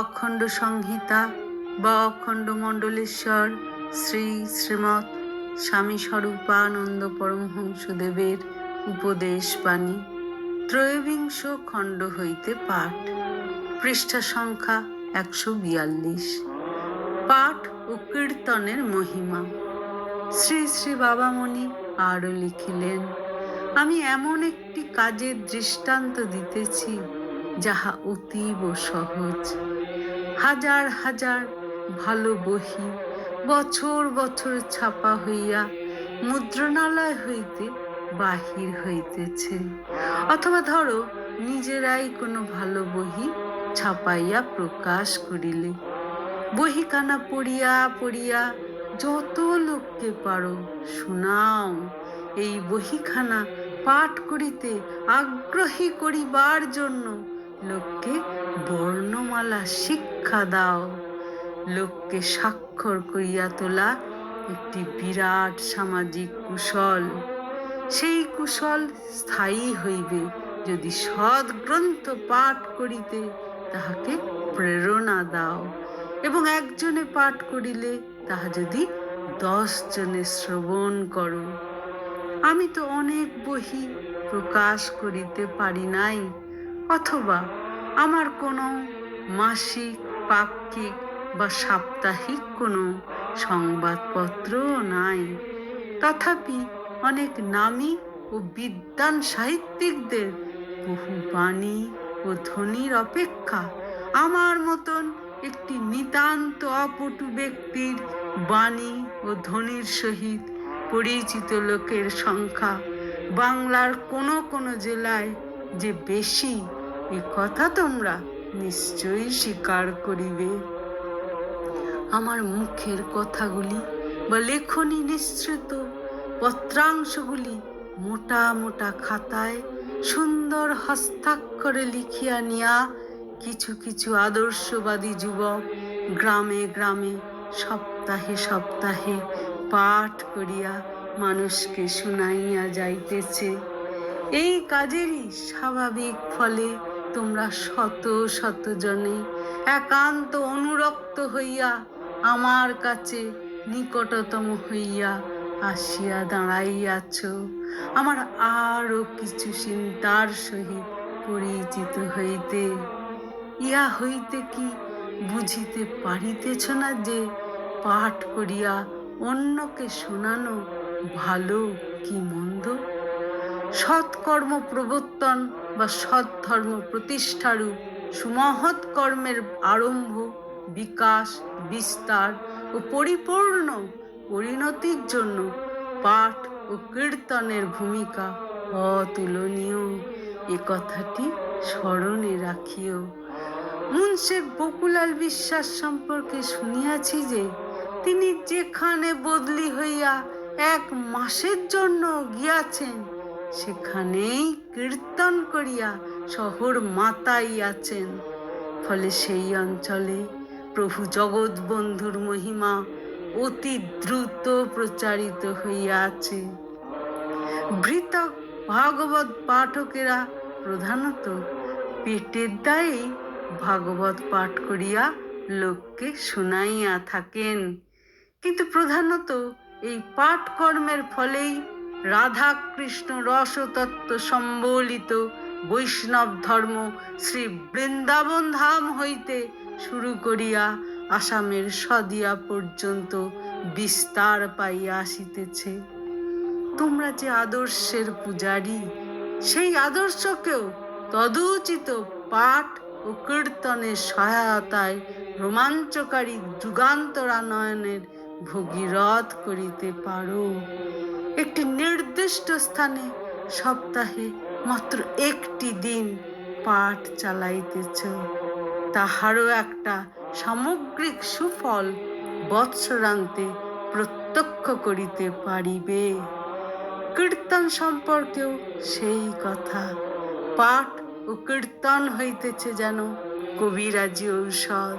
অখণ্ড সংহিতা বা অখণ্ড মণ্ডলেশ্বর শ্রী শ্রীমৎ স্বামী স্বরূপানন্দ পরমহংসদেবের উপদেশ বাণী। ত্রয়োবিংশ খণ্ড হইতে পাঠ। পৃষ্ঠা সংখ্যা একশো বিয়াল্লিশ। পাঠ ও কীর্তনের মহিমা। শ্রী শ্রী বাবামণি আরও লিখিলেন, আমি এমন একটি কাজের দৃষ্টান্ত দিতেছি, যাহা অতীব সহজ। হাজার হাজার ভালো বহি বছর বছর ছাপা হইয়া মুদ্রণালয় হইতে বাহির হইতেছে। অথবা ধরো, নিজেরাই কোনো ভালো বহি ছাপাইয়া প্রকাশ করিলে। বহিখানা পড়িয়া পড়িয়া যত লোককে পারো শোনাও, এই বহিখানা পাঠ করিতে আগ্রহী করিবার জন্য লোককে বর্ণমালা শিক্ষা দাও। লোককে স্বাক্ষর করিয়া তোলা একটি বিরাট সামাজিক কুশল। সেই কুশল স্থায়ী হইবে যদি সৎ গ্রন্থ পাঠ করিতে তাহাকে প্রেরণা দাও এবং একজনে পাঠ করিলে তাহা যদি দশ জনে শ্রবণ করো। আমি তো অনেক বহি প্রকাশ করিতে পারি নাই। অথবা আমার কোনো মাসিক, পাক্ষিক বা সাপ্তাহিক কোনো সংবাদপত্রও নাই। তথাপি অনেক নামী ও বিদ্বান সাহিত্যিকদের বহু বাণী ও ধ্বনির অপেক্ষা আমার মতন একটি নিতান্ত অপটু ব্যক্তির বাণী ও ধ্বনির সহিত পরিচিত লোকের সংখ্যা বাংলার কোনো কোনো জেলায় যে বেশি এ কথা তোমরা নিশ্চয়ই স্বীকার করিবে। আমার মুখের কথাগুলি বা লেখনী নিঃসৃত পত্রাংশগুলি মোটা মোটা খাতায় সুন্দর হস্তাক্ষরে লিখিয়া নিয়া কিছু কিছু আদর্শবাদী যুবক গ্রামে গ্রামে সপ্তাহে সপ্তাহে পাঠ করিয়া মানুষকে শুনাইয়া যাইতেছে। এই কাজেরই স্বাভাবিক ফলে তোমরা শত শত জনে একান্ত অনুরক্ত হইয়া আমার কাছে নিকটতম হইয়া আসিয়া দাঁড়াইয়াছ। আমার আরও কিছু চিন্তার সহিত পরিচিত হইতে ইয়া হইতে কি বুঝিতে পারিতেছ না যে পাঠ করিয়া অন্যকে শোনানো ভালো কি মন্দ? সৎকর্ম প্রবর্তন বা সৎধর্ম প্রতিষ্ঠারূপ সুমহৎ কর্মের আরম্ভ, বিকাশ, বিস্তার ও পরিপূর্ণ পরিণতির জন্য পাঠ ও কীর্তনের ভূমিকা অতুলনীয়। এ কথাটি স্মরণে রাখিও। মুন্সেফ বকুলাল বিশ্বাস সম্পর্কে শুনিয়াছি যে, তিনি যেখানে বদলি হইয়া এক মাসের জন্য গিয়াছেন সেখানেই কীর্তন করিয়া শহর মাতাইয়াছেন ফলে সেই অঞ্চলে প্রভু জগৎবন্ধুর মহিমা অতি দ্রুত প্রচারিত হইয়াছে ভৃতক ভাগবত পাঠকেরা প্রধানত পেটের দায়ে ভাগবত পাঠ করিয়া লোককে শুনাইয়া থাকেন। কিন্তু প্রধানত এই পাঠ কর্মের ফলেই রাধা কৃষ্ণ রসতত্ত্ব সম্বলিত বৈষ্ণব ধর্ম শ্রী বৃন্দাবন ধাম হইতে শুরু করিয়া আসামের সদিয়া পর্যন্ত বিস্তার পাইয়া আসিতেছে। তোমরা যে আদর্শের পূজারী, সেই আদর্শকেও তদুচিত পাঠ ও কীর্তনের সহায়তায় রোমাঞ্চকারী যুগান্তরানয়নের ভগীরথ করিতে পারো। একটি নির্দিষ্ট স্থানে সপ্তাহে মাত্র একটি দিন পাঠ চালাইতেছ। তাহারও একটা সামগ্রিক সুফল বৎসরান্তে প্রত্যক্ষ করিতে পারিবে। কীর্তন সম্পর্কেও সেই কথা। পাঠ ও কীর্তন হইতেছে যেন কবিরাজি ঔষধ।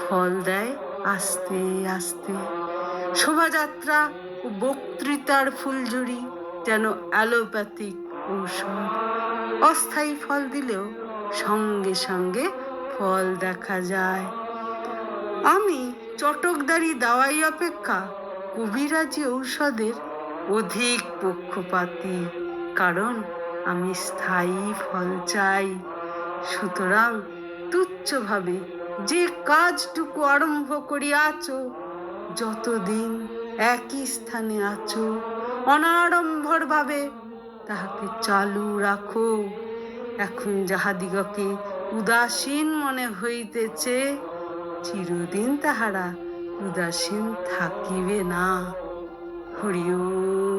ফল দেয় আস্তে আস্তে। শোভাযাত্রা বক্তৃতার ফুলঝুরি যেন অ্যালোপ্যাথিক ঔষধ অস্থায়ী ফল দিলেও সঙ্গে সঙ্গে ফল দেখা যায়। আমি চটকদারি দাওয়াই অপেক্ষা কবিরাজি ঔষধের অধিক পক্ষপাতী, কারণ আমি স্থায়ী ফল চাই। সুতরাং তুচ্ছভাবে যে কাজটুকু আরম্ভ করিয়াছ, যতদিন একই স্থানে আছো, অনাড়ম্বরভাবে। তাহাকে চালু রাখো। এখন যাহাদিগকে উদাসীন মনে হইতেছে, চিরদিন তাহারা উদাসীন থাকিবে না। হরি ওম।